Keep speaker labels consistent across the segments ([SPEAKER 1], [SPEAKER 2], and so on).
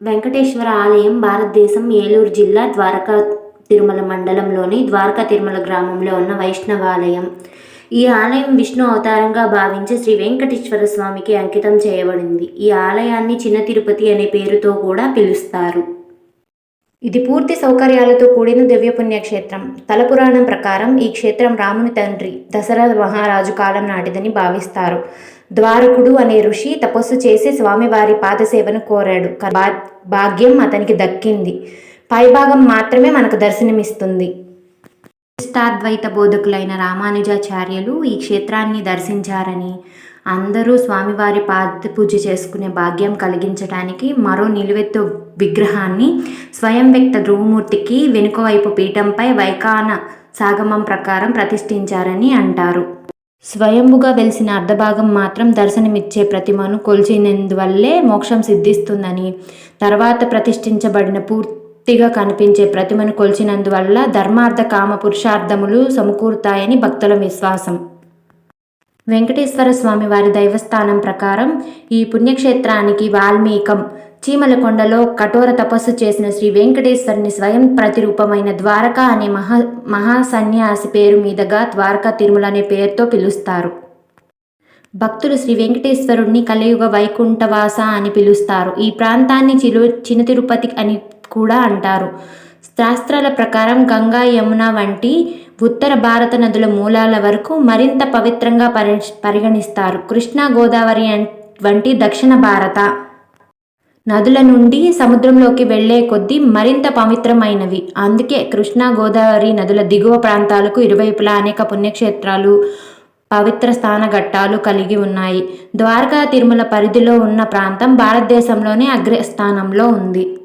[SPEAKER 1] వెంకటేశ్వర ఆలయం భారతదేశం ఏలూరు జిల్లా ద్వారకా తిరుమల మండలంలోని ద్వారకా తిరుమల గ్రామంలో ఉన్న వైష్ణవాలయం. ఈ ఆలయం విష్ణు అవతారంగా భావించి శ్రీ వెంకటేశ్వర స్వామికి అంకితం చేయబడింది. ఈ ఆలయాన్ని చిన్న తిరుపతి అనే పేరుతో కూడా పిలుస్తారు. ఇది పూర్తి సౌకర్యాలతో కూడిన దివ్య పుణ్యక్షేత్రం తల పురాణం ప్రకారం ఈ క్షేత్రం రాముని తండ్రి దశరథ మహారాజు కాలం నాటిదని భావిస్తారు. ద్వారకుడు అనే ఋషి తపస్సు చేసి స్వామివారి పాదసేవను కోరాడు. భా- భాగ్యం అతనికి దక్కింది. పైభాగం మాత్రమే మనకు దర్శనమిస్తుంది. ఇష్టాద్వైత బోధకులైన రామానుజాచార్యులు ఈ క్షేత్రాన్ని దర్శించారని అందరూ స్వామివారి పాద పూజ చేసుకునే భాగ్యం కలిగించడానికి మరో నిలువెత్తు విగ్రహాన్ని స్వయం వ్యక్త ధ్రువమూర్తికి వెనుక వైపు పీఠంపై వైకాన సాగమం ప్రకారం ప్రతిష్ఠించారని అంటారు. స్వయంభుగా వెలిసిన అర్ధభాగం మాత్రం దర్శనమిచ్చే ప్రతిమను కొల్చినందువల్లే మోక్షం సిద్ధిస్తుందని తర్వాత ప్రతిష్ఠించబడిన పూర్తిగా కనిపించే ప్రతిమను కొల్చినందువల్ల ధర్మార్థ కామ పురుషార్థములు సమకూరుతాయని భక్తుల విశ్వాసం. వెంకటేశ్వర స్వామి వారి దైవస్థానం ప్రకారం ఈ పుణ్యక్షేత్రానికి వాల్మీకం చీమలకొండలో కఠోర తపస్సు చేసిన శ్రీ వెంకటేశ్వరుని స్వయం ప్రతిరూపమైన ద్వారక అనే మహా మహాసన్యాసి పేరు మీదుగా ద్వారకా తిరుమల అనే పేరుతో పిలుస్తారు. భక్తులు శ్రీ వెంకటేశ్వరుణ్ణి కలియుగ వైకుంఠవాస అని పిలుస్తారు. ఈ ప్రాంతాన్ని చిలు చిన్న తిరుపతి అని కూడా అంటారు. శాస్త్రాల ప్రకారం గంగా యమున వంటి ఉత్తర భారత నదుల మూలాల వరకు మరింత పవిత్రంగా పరి పరిగణిస్తారు. కృష్ణా గోదావరి వంటి దక్షిణ భారత నదుల నుండి సముద్రంలోకి వెళ్ళే కొద్దీ మరింత పవిత్రమైనవి. అందుకే కృష్ణా గోదావరి నదుల దిగువ ప్రాంతాలకు ఇరువైపులా అనేక పుణ్యక్షేత్రాలు పవిత్ర స్థానఘట్టాలు కలిగి ఉన్నాయి. ద్వారకా తిరుమల పరిధిలో ఉన్న ప్రాంతం భారతదేశంలోనే అగ్రస్థానంలో ఉంది.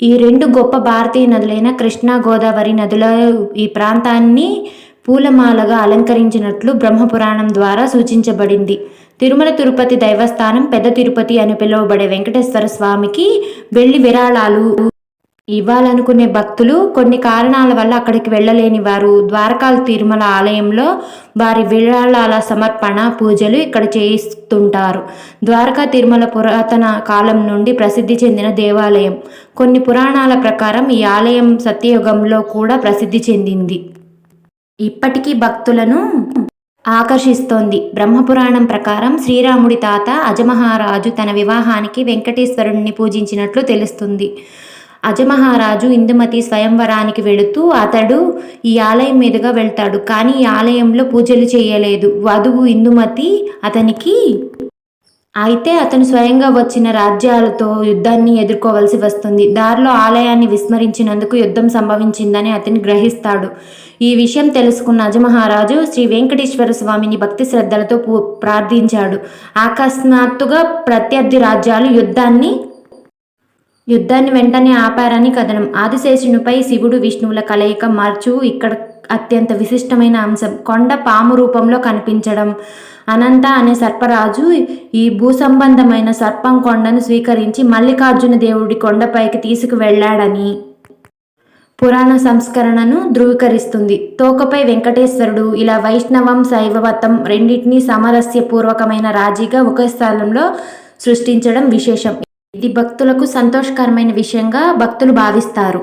[SPEAKER 1] ఈ రెండు గొప్ప భారతీయ నదులైన కృష్ణా గోదావరి నదుల ఈ ప్రాంతాన్ని పూలమాలగా అలంకరించినట్లు బ్రహ్మపురాణం ద్వారా సూచించబడింది. తిరుమల తిరుపతి దైవస్థానం పెద్ద తిరుపతి అని పిలువబడే వెంకటేశ్వర స్వామికి వెళ్ళి విరాళాలు ఇవ్వాలనుకునే భక్తులు కొన్ని కారణాల వల్ల అక్కడికి వెళ్ళలేని వారు ద్వారకాల తిరుమల ఆలయంలో వారి విరాళాల సమర్పణ పూజలు ఇక్కడ చేయిస్తుంటారు. ద్వారకా తిరుమల పురాతన కాలం నుండి ప్రసిద్ధి చెందిన దేవాలయం. కొన్ని పురాణాల ప్రకారం ఈ ఆలయం సత్యయుగంలో కూడా ప్రసిద్ధి చెందింది. ఇప్పటికీ భక్తులను ఆకర్షిస్తోంది. బ్రహ్మపురాణం ప్రకారం శ్రీరాముడి తాత అజమహారాజు తన వివాహానికి వెంకటేశ్వరుణ్ణి పూజించినట్లు తెలుస్తుంది. అజమహారాజు ఇందుమతి స్వయంవరానికి వెళుతూ అతడు ఈ ఆలయం మీదుగా వెళ్తాడు కానీ ఈ ఆలయంలో పూజలు చేయలేదు. వధువు ఇందుమతి అతనికి అయితే అతను స్వయంగా వచ్చిన రాజ్యాలతో యుద్ధాన్ని ఎదుర్కోవలసి వస్తుంది. దారిలో ఆలయాన్ని విస్మరించినందుకు యుద్ధం సంభవించిందని అతను గ్రహిస్తాడు. ఈ విషయం తెలుసుకున్న అజమహారాజు శ్రీ వెంకటేశ్వర స్వామిని భక్తి శ్రద్ధలతో పూ ప్రార్థించాడు. అకస్మాత్తుగా ప్రత్యర్థి రాజ్యాలు యుద్ధాన్ని యుద్ధాన్ని వెంటనే ఆపారని కథనం. ఆదిశేషునిపై శివుడు విష్ణువుల కలయిక మార్చు. ఇక్కడ అత్యంత విశిష్టమైన అంశం. కొండ పాము రూపంలో కనిపించడం. అనంత అనే సర్పరాజు ఈ భూసంబంధమైన సర్పం కొండను స్వీకరించి మల్లికార్జున దేవుడి కొండపైకి తీసుకువెళ్ళాడని పురాణ సంస్కరణను ధృవీకరిస్తుంది. తోకపై వెంకటేశ్వరుడు ఇలా వైష్ణవం శైవవతం రెండింటినీ సామరస్యపూర్వకమైన రాజీగా ఒకే స్థలంలో సృష్టించడం విశేషం. ఇది భక్తులకు సంతోషకరమైన విషయంగా భక్తులు భావిస్తారు.